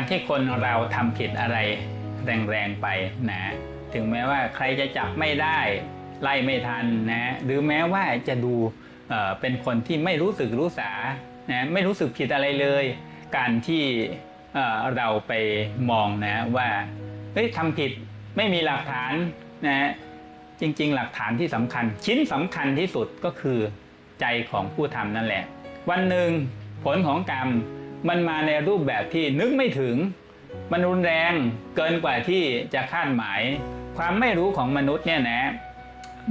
การที่คนเราทำผิดอะไรแรงๆไปนะถึงแม้ว่าใครจะจับไม่ได้ไล่ไม่ทันนะหรือแม้ว่าจะดูเอ่อเป็นคนที่ไม่รู้สึกรู้สานะไม่รู้สึกผิดอะไรเลย การที่เอ่อเราไปมองนะว่าเฮ้ยทำผิดไม่มีหลักฐานนะจริงๆ หลักฐานที่สำคัญ ชิ้นสำคัญที่สุดก็คือใจของผู้ทำนั่นแหละ วันหนึ่งผลของกรรม มันมาในรูปแบบที่นึกไม่ถึง มันรุนแรงเกินกว่าที่จะคาดหมาย ความไม่รู้ของมนุษย์เนี่ยนะ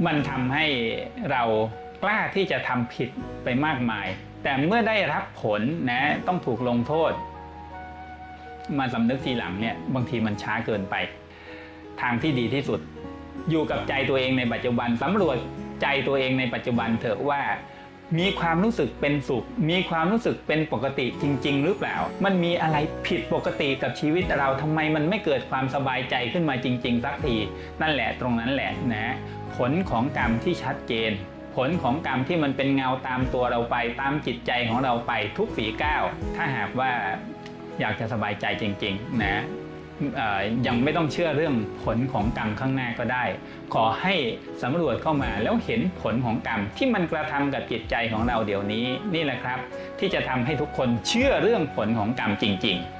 มันทำให้เรากล้าที่จะทำผิดไปมากมาย แต่เมื่อได้รับผลนะต้องถูกลงโทษ มาสำนึกทีหลังเนี่ยบางทีมันช้าเกินไป ทางที่ดีที่สุด อยู่กับใจตัวเองในปัจจุบันสำรวจใจตัวเองในปัจจุบันเถอะว่า มีความรู้สึกเป็นสุข มีความรู้สึกเป็นปกติจริง ๆ หรือเปล่า มันมีอะไรผิดปกติกับชีวิตเราทำไมมันไม่เกิดความสบายใจขึ้นมาจริง ๆ สักที นั่นแหละตรงนั้นแหละนะผลของกรรมที่ชัดเจน ผลของกรรมที่มันเป็นเงาตามตัวเราไปตามจิตใจของเราไปทุกฝีก้าวถ้าหากว่าอยากจะสบายใจจริง ๆ นะ ยังไม่ต้องเชื่อเรื่องผลของกรรมข้างหน้าก็ได้ ขอให้สำรวจเข้ามาแล้วเห็นผลของกรรมที่มันกระทำกับจิตใจของเราเดี๋ยวนี้นี่แหละครับ ที่จะทำให้ทุกคนเชื่อเรื่องผลของกรรมจริง ๆ